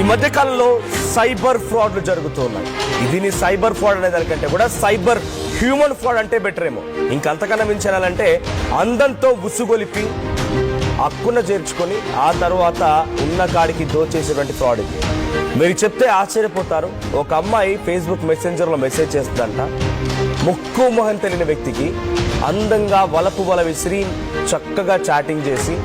ఈ మధ్య కాలంలో సైబర్ ఫ్రాడ్లు జరుగుతున్నాయి. దీని సైబర్ ఫ్రాడ్ అనే దానికంటే కూడా సైబర్ హ్యూమన్ ఫ్రాడ్ అంటే బెటర్ ఏమో. ఇంకంతకన్నా మించాలంటే అందంతో ఉసుగొలిపి హక్కున చేర్చుకొని ఆ తర్వాత ఉన్న కాడికి దోచేసేటువంటి ఫ్రాడ్ ఇది. మీరు చెప్తే ఆశ్చర్యపోతారు. ఒక అమ్మాయి ఫేస్బుక్ మెసెంజర్లో మెసేజ్ చేస్తుందంట. ముక్కు మొహం తెలియని వ్యక్తికి అందంగా వలపు వల విసిరి చక్కగా చాటింగ్ చేసి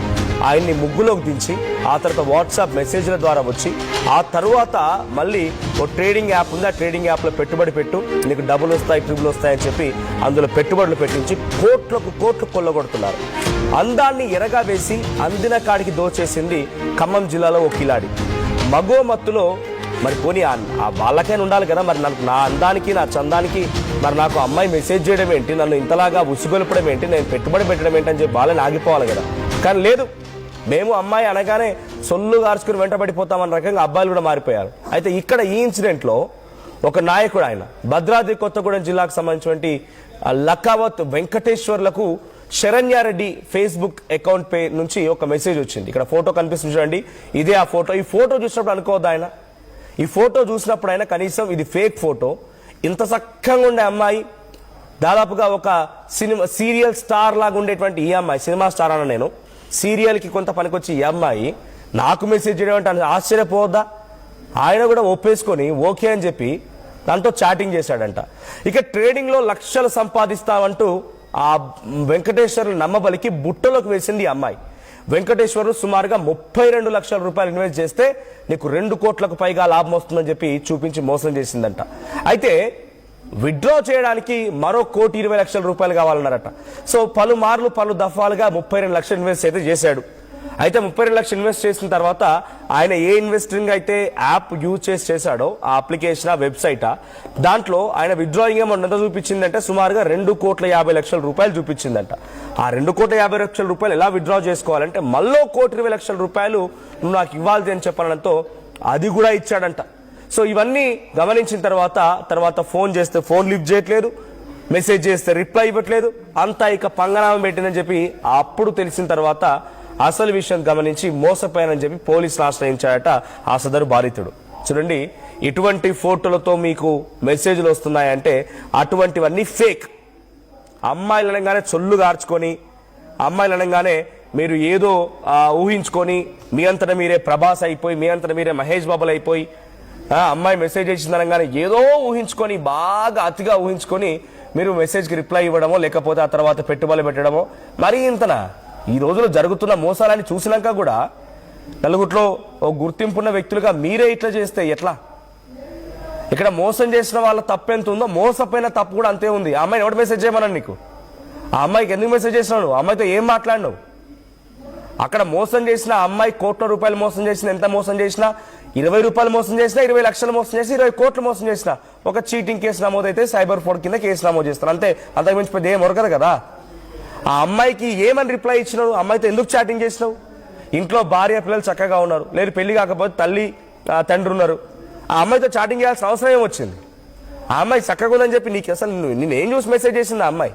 ఆయన్ని ముగ్గులోకి దించి ఆ తర్వాత వాట్సాప్ మెసేజ్ల ద్వారా వచ్చి ఆ తర్వాత మళ్ళీ ఓ ట్రేడింగ్ యాప్ ఉంది? ఆ ట్రేడింగ్ యాప్లో పెట్టుబడి పెట్టు నీకు డబ్బులు వస్తాయి ట్రిబులు వస్తాయని చెప్పి అందులో పెట్టుబడులు పెట్టించి కోట్లకు కోట్లు కొల్లగొడుతున్నారు. అందాన్ని ఎరగా వేసి అందిన కాడికి దోచేసింది ఖమ్మం జిల్లాలో ఓ కిలాడి. మగో మత్తులో మరి పోనీ ఆ ఆ వాళ్ళకైనా ఉండాలి కదా మరి నాకు నా అందానికి నా చందానికి మరి నాకు అమ్మాయి మెసేజ్ చేయడం ఏంటి? నన్ను ఇంతలాగా ఉసుగొలపడం ఏంటి? నేను పెట్టుబడి పెట్టడం ఏంటి అని చెప్పి వాళ్ళని ఆగిపోవాలి కదా. కానీ లేదు మేము అమ్మాయి అనగానే సొల్లు గార్చుకుని వెంటబడిపోతామన్న రకంగా అబ్బాయిలు కూడా మారిపోయారు. అయితే ఇక్కడ ఈ ఇన్సిడెంట్లో ఒక నాయకుడు ఆయన భద్రాద్రి కొత్తగూడెం జిల్లాకు సంబంధించినటువంటి ఆ లకావత్ వెంకటేశ్వర్లకు శరణ్యారెడ్డి ఫేస్బుక్ అకౌంట్ పే నుంచి ఒక మెసేజ్ వచ్చింది. ఇక్కడ ఫోటో కనిపిస్తుంది చూడండి. ఇదే ఆ ఫోటో. ఈ ఫోటో చూసినప్పుడు అనుకోవద్దు ఆయన? ఈ ఫోటో చూసినప్పుడు ఆయన కనీసం ఇది ఫేక్ ఫోటో. ఇంత చక్కగా ఉండే అమ్మాయి దాదాపుగా ఒక సినిమా సీరియల్ స్టార్ లాగా ఉండేటువంటి ఈ అమ్మాయి సినిమా స్టార్ అన్న నేను. సీరియల్కి కొంత పనికొచ్చి ఈ అమ్మాయి నాకు మెసేజ్ చేయడం అంటే ఆశ్చర్యపోవద్దా? ఆయన కూడా ఒప్పేసుకొని ఓకే అని చెప్పి దాంతో చాటింగ్ చేశాడంట. ఇక ట్రేడింగ్లో లక్షలు సంపాదిస్తామంటూ ఆ వెంకటేశ్వరులు నమ్మబలికి బుట్టలోకి వేసింది ఈ అమ్మాయి. వెంకటేశ్వరు సుమారుగా ముప్పై రెండు లక్షల రూపాయలు ఇన్వెస్ట్ చేస్తే నీకు రెండు కోట్లకు పైగా లాభం వస్తుందని చెప్పి చూపించి మోసం చేసిందంట. అయితే విత్డ్రా చేయడానికి మరో కోటి ఇరవై లక్షల రూపాయలు కావాలన్నారట. సో పలుమార్లు పలు దఫాలుగా ముప్పై రెండు లక్షలు ఇన్వెస్ట్ అయితే చేశాడు. అయితే ముప్పై రెండు లక్షలు ఇన్వెస్ట్ చేసిన తర్వాత ఆయన ఏ ఇన్వెస్టింగ్ అయితే యాప్ యూజ్ చేసి చేశాడో ఆ అప్లికేషన్ ఆ వెబ్సైట్ దాంట్లో ఆయన విత్డ్రాయింగ్ అమౌంట్ ఎంత చూపించిందంటే సుమారుగా రెండు కోట్ల యాభై లక్షల రూపాయలు చూపించిందంట. ఆ రెండు కోట్ల యాభై లక్షల రూపాయలు ఎలా విత్డ్రా చేసుకోవాలంటే మళ్ళీ కోటి ఇరవై లక్షల రూపాయలు నువ్వు నాకు ఇవ్వాలి అని చెప్పడంతో అది కూడా ఇచ్చాడంట. సో ఇవన్నీ గమనించిన తర్వాత తర్వాత ఫోన్ చేస్తే ఫోన్ లిఫ్ట్ చేయట్లేదు మెసేజ్ చేస్తే రిప్లై ఇవ్వట్లేదు అంతా ఇక పంగనామం పెట్టిందని చెప్పి అప్పుడు తెలిసిన తర్వాత అసలు విషయం గమనించి మోసపోయానని చెప్పి పోలీసులు ఆశ్రయించాడట ఆ సదరు బాధితుడు. చూడండి ఇటువంటి ఫోటోలతో మీకు మెసేజ్లు వస్తున్నాయంటే అటువంటివన్నీ ఫేక్. అమ్మాయిలు అనగానే చొల్లు గార్చుకొని అమ్మాయిలు అనగానే మీరు ఏదో ఊహించుకొని మీ అంతటా మీరే ప్రభాస్ అయిపోయి మీ అంతటా మీరే మహేష్ బాబులు అయిపోయి అమ్మాయి మెసేజ్ చేసిన అనగానే ఏదో ఊహించుకొని బాగా అతిగా ఊహించుకొని మీరు మెసేజ్కి రిప్లై ఇవ్వడమో లేకపోతే ఆ తర్వాత పెట్టుబడి పెట్టడమో మరీ ఇంతనా? ఈ రోజులో జరుగుతున్న మోసాలని చూసినాక కూడా నలుగుట్లో ఓ గుర్తింపున్న వ్యక్తులుగా మీరే ఇట్లా చేస్తే ఎట్లా? ఇక్కడ మోసం చేసిన వాళ్ళ తప్పు ఎంత ఉందో మోసపోయిన తప్పు కూడా అంతే ఉంది. ఆ అమ్మాయిని ఎవడు మెసేజ్ చేయమన్నాను నీకు? ఆ అమ్మాయికి ఎందుకు మెసేజ్ చేసినావు? ఆ అమ్మాయితో ఏం మాట్లాడినావు? అక్కడ మోసం చేసిన అమ్మాయి కోట్ల రూపాయలు మోసం చేసిన ఎంత మోసం చేసినా ఇరవై రూపాయలు మోసం చేసినా ఇరవై లక్షలు మోసం చేసి ఇరవై కోట్లు మోసం చేసిన ఒక చీటింగ్ కేసు నమోదైతే సైబర్ ఫ్రాడ్ కింద కేసు నమోదు చేస్తారు. అంతే అంతకు మించి పెద్ద ఏం ఉరకదు కదా. ఆ అమ్మాయికి ఏమని రిప్లై ఇచ్చినావు? అమ్మాయితో ఎందుకు చాటింగ్ చేసినావు? ఇంట్లో భార్య పిల్లలు చక్కగా ఉన్నారు. లేదు పెళ్ళి కాకపోతే తల్లి తండ్రి ఉన్నారు. ఆ అమ్మాయితో చాటింగ్ చేయాల్సిన అవసరం ఏమొచ్చింది ఆ అమ్మాయి చక్కగా ఉందని చెప్పి నీకు అసలు నేను ఏం చూసి మెసేజ్ చేసింది ఆ అమ్మాయి?